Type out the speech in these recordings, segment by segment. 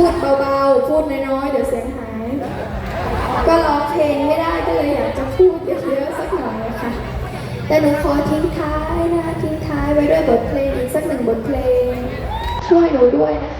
พูดเบาๆ พูดน้อยๆ เดี๋ยวเสียงหาย ก็ร้องเพลงไม่ได้ก็เลยอยากจะพูดเยอะๆสักหน่อยนะคะแต่หนูขอทิ้งท้ายนะคะทิ้งท้ายไว้ด้วยบทเพลงอีกสักหนึ่งบทเพลง ช่วยหนูด้วยนะคะ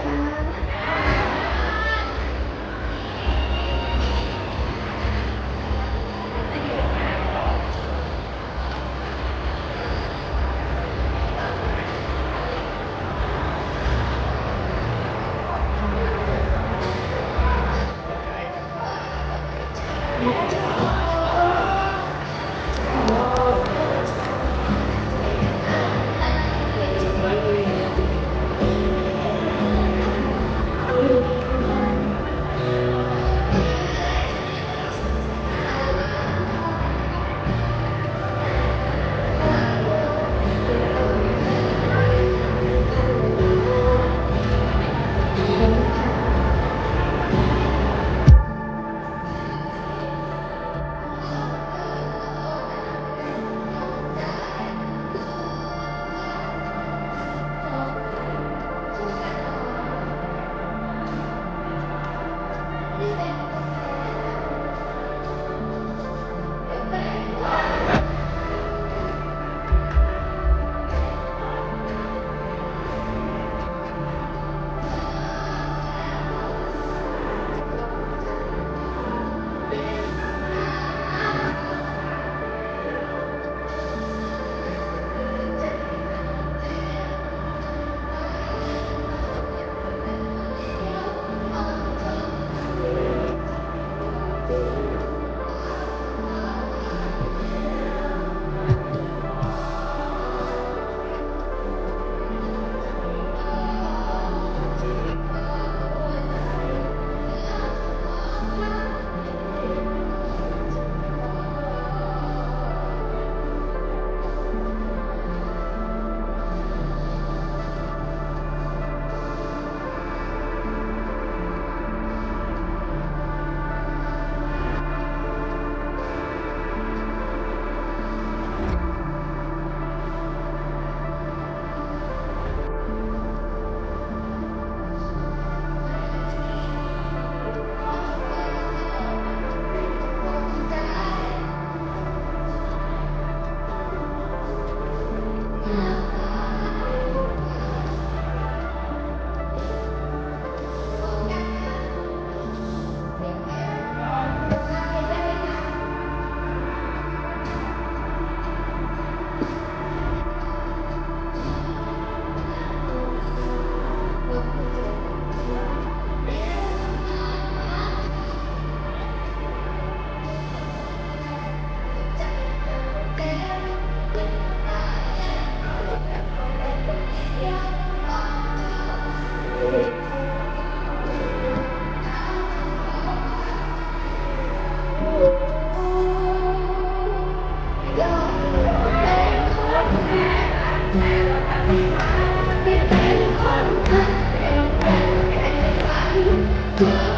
ขอ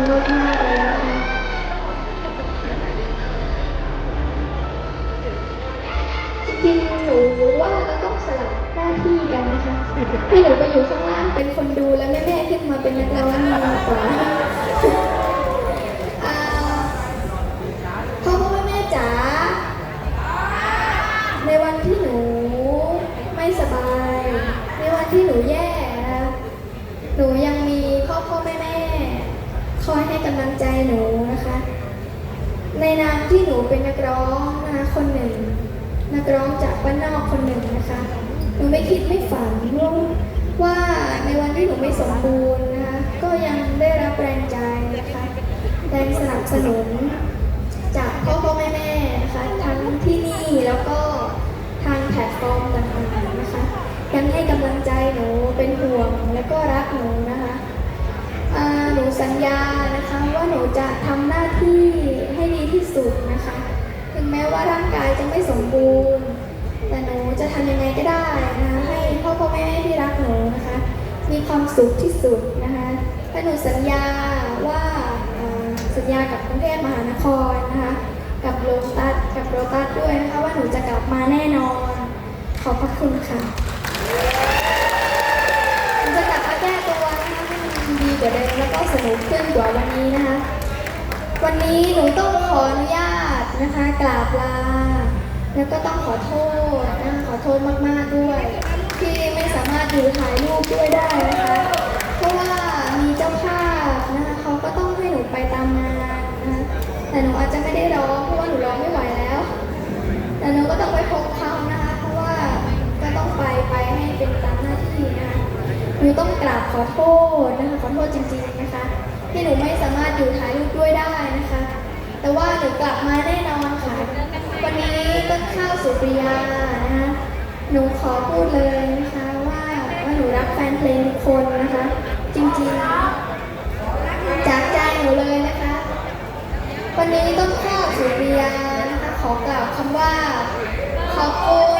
คุณมากมากๆเลยนะคะจริงหนูว่าเราต้องสลับหน้าที่กันนะคะให้หนูไปอยู่ข้างล่างเป็นคนดูแล้วแม่ๆขึ้นมาเป็นนักร้อง นักร้องจากบ้านนอกคนหนึ่งนะคะหนูไม่คิดไม่ฝันว่าในวันที่หนูไม่สมบูรณ์นะคะก็ยังได้รับแรงใจนะคะแรงสนับสนุน จากพ่อพ่อแม่แม่นะคะทั้งที่นี่แล้วก็ทางแพลตฟอร์มต่างๆนะคะยังให้กำลังใจหนูเป็นห่วงและก็รักหนูนะคะหนูสัญญานะคะว่าหนูจะทำหน้าที่ให้ดีที่สุดนะคะ ว่าร่างกายจะไม่สมบูรณ์ แต่หนูจะทำยังไงก็ได้นะคะให้พ่อพ่อแม่ที่รักหนูนะคะ มีความสุขที่สุดนะคะและหนูสัญญาว่าสัญญากับกรุงเทพมหานครนะคะกับโลตัสกับโลตัสด้วยนะคะว่าหนูจะกลับมาแน่นอน ขอบพระคุณค่ะจะกลับมาแก้ตัวนะคะให้มันดีกว่าเดิมแล้วก็สนุกขึ้นกว่าวันนี้นะคะ วันนี้หนูต้องขออนุญาต นะคะ กราบลา แล้วก็ต้องขอโทษนะขอโทษมากๆด้วย ที่ไม่สามารถอยู่ถ่ายรูปด้วยได้นะคะ เพราะว่ามีเจ้าภาพนะคะเขาก็ต้องให้หนูไปตามงานนะคะแต่หนูอาจจะไม่ได้ร้องเพราะว่าหนูร้องไม่ไหวแล้ว แต่หนูก็ต้องไปพบเขานะคะ เพราะว่าก็ต้องไปไปให้เป็นตามหน้าที่นะคะหนูต้องกราบขอโทษนะคะขอโทษจริง ๆนะคะที่หนูไม่สามารถอยู่ถ่ายรูปด้วยได้นะคะ แต่ว่าหนูกลับมาแน่นอนค่ะ วันนี้ต้นข้าวสุปริยานะคะหนูขอพูดเลยนะคะว่าว่าหนูรักแฟนเพลงทุกคนนะคะ จริงๆ จากใจหนูเลยนะคะ วันนี้ต้นข้าวสุปริยานะคะขอกล่าวคำว่าขอบคุณ